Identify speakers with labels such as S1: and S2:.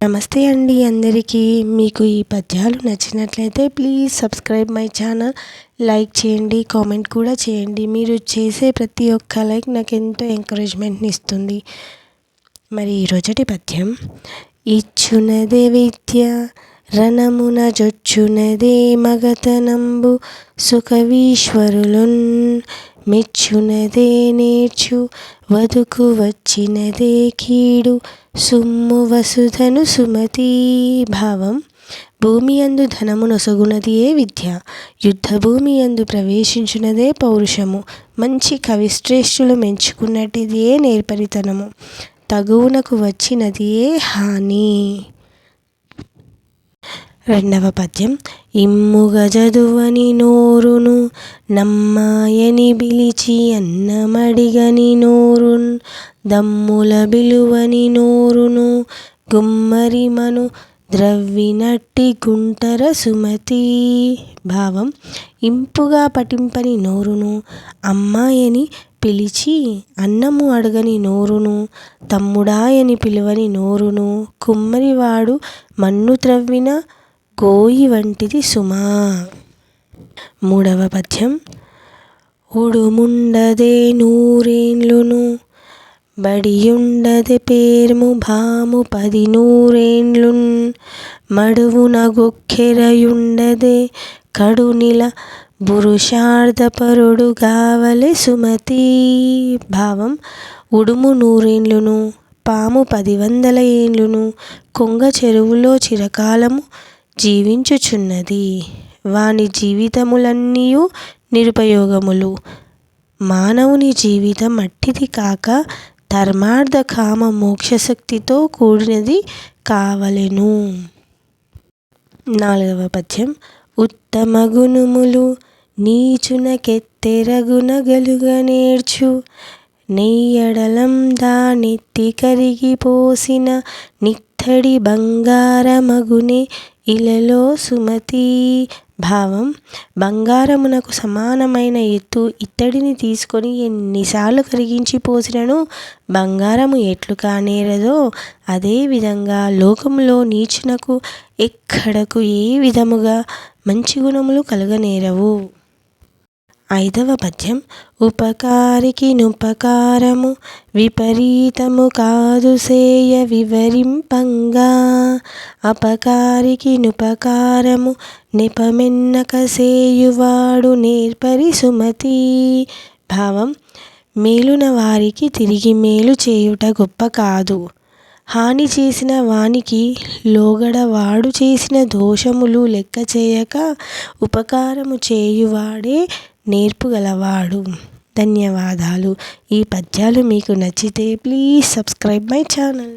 S1: నమస్తే అండి అందరికీ. మీకు ఈ పద్యాలు నచ్చినట్లయితే please subscribe my channel like చేయండి కామెంట్ కూడా చేయండి. మీరు చేసే ప్రతి ఒక్క లైక్ నాకు ఎంతో ఎంకరేజ్మెంట్ని ఇస్తుంది. మరి ఈరోజటి పద్యం ఇచ్చునదే విద్య రణమున జొచ్చునదే మగతనంబు సుఖవీశ్వరులున్ మెచ్చునదే నేర్చు వదుకు వచ్చినదే కీడు. సుమ్ము వసుధను సుమతి భావం. భూమి అందు ధనము నొసగునదియే విద్య? యుద్ధ భూమి అందు ప్రవేశించినదే పౌరుషము. మంచి కవిశ్రేష్ఠులు మెంచుకున్నటిదియే నేర్పరితనము? తగువునకు వచ్చినదియే హాని? రెండవ పద్యం. ఇమ్ముగ చదువని నోరును నమ్మాయని బిలిచి అన్నమడిగని నోరున్ దమ్ముల బిలువని నోరును గుమ్మరిమను ద్రవ్వినట్టి గుంటర సుమతి భావం ఇంపుగా పటింపని నోరును అమ్మాయని పిలిచి అన్నము అడగని నోరును తమ్ముడాయని పిలువని నోరును కుమ్మరివాడు మన్ను త్రవ్విన గోయి వంటిది సుమా. మూడవ పద్యం. ఉడుముండదే నూరేండ్లును బడియుండదే పేర్ము భాము పది నూరేండ్లున్ మడువున గొక్కెరయుండదే కడునిల పురుషార్థపరుడు గావలే సుమతి. భావం. ఉడుము నూరేండ్లును పాము పది వందల ఏండ్లును కొంగ చెరువులో చిరకాలము జీవించుచున్నది. వాని జీవితములన్నీయు నిరుపయోగములు. మానవుని జీవితం మట్టిది కాక ధర్మార్థ కామ మోక్షశక్తితో కూడినది కావలెను. నాలుగవ పద్యం. ఉత్తమ గుణములు నీచునకెత్తెరగున గలుగ నేర్చు. నెయ్యడలం దానెత్తి కరిగిపోసిన నిత్తడి బంగారమగునే ఇలలో సుమతి భావం. బంగారమునకు సమానమైన ఎత్తు ఇత్తడిని తీసుకొని ఎన్నిసార్లు కరిగించి పోసినను? బంగారము ఎట్లు కానేరదో అదేవిధంగా లోకములో నీచునకు ఎక్కడకు ఏ విధముగా మంచి గుణములు కలుగనేరవు? ఐదవ పద్యం ఉపకారికి నుపకారము విపరీతము కాదు సేయ వివరింపంగా అపకారికి నుపకారము నిపమెన్నక సేయువాడు నేర్పరి సుమతి భావం మేలున వారికి తిరిగి మేలు చేయుట గొప్ప కాదు. హాని చేసిన వానికి లోగడ వాడు చేసిన దోషములు లెక్క చేయక ఉపకారము చేయువాడే నేర్పుగలవాడు ధన్యవాదాలు. ఈ పద్యాలు మీకు నచ్చితే ప్లీజ్ సబ్స్క్రైబ్ మై ఛానల్.